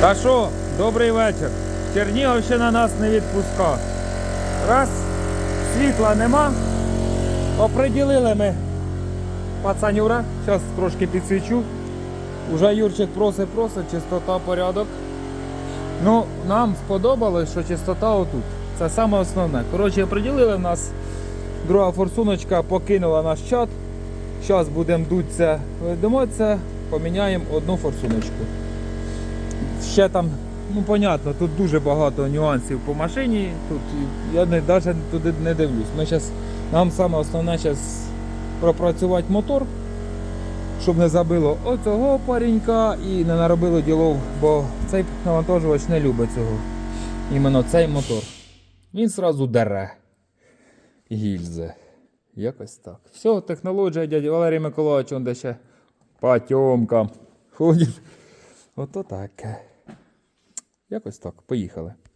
Та що, добрий вечір. Чернігівщина нас не відпуска. Раз, світла нема. Оприділили ми пацанюра. Зараз трошки підсвічу. Уже Юрчик просить, просить, чистота, порядок. Ну, нам сподобалось, що чистота отут. Це саме основне. Коротше, оприділили нас. Друга форсуночка покинула наш чат. Зараз будемо дуться, ведемося, поміняємо одну форсуночку. Ще там, ну понятно, тут дуже багато нюансів по машині. Тут я не, навіть туди не дивлюсь. Ми зараз, нам саме основне зараз пропрацювати мотор, щоб не забило оцього паренька і не наробило ділов, бо цей навантажувач не любить цього. Іменно цей мотор. Він сразу дере. Гільзе. Якось так. Все, технологія дяді Валерій Миколаївич, он де ще по ходить. Ото таке. Якось так, поїхали.